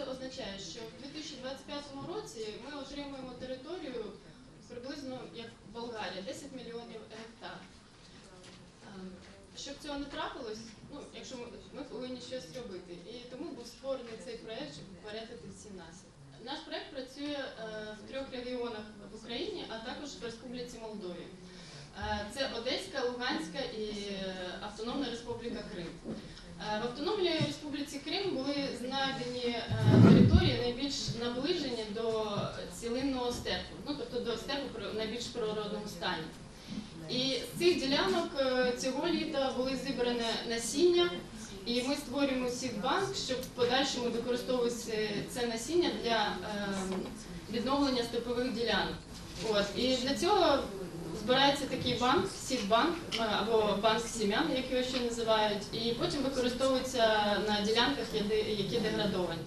Це означає? Що в 2025 році ми отримуємо територію приблизно як Болгарія, 10 мільйонів гектар. Ем, Щоб цього не трапилось, ну якщо ми, ми повинні щось робити. І тому був створений цей проект, щоб попередити ці наслідки. Наш проект працює е, в трьох регіонах в Україні, а також в Республіці Молдові. Е, Це Одеська, Луганська і Автономна Республіка Крим. Е, В Автономній степу при найбільш природному стані. І з цих ділянок е, цього літа були зібране насіння, і ми створюємо сідбанк, щоб в подальшому використовувати це насіння для е, відновлення степових ділянок. От і для цього збирається такий банк, сідбанк е, або банк сім'ян, як його ще називають, і потім використовується на ділянках, які деградовані.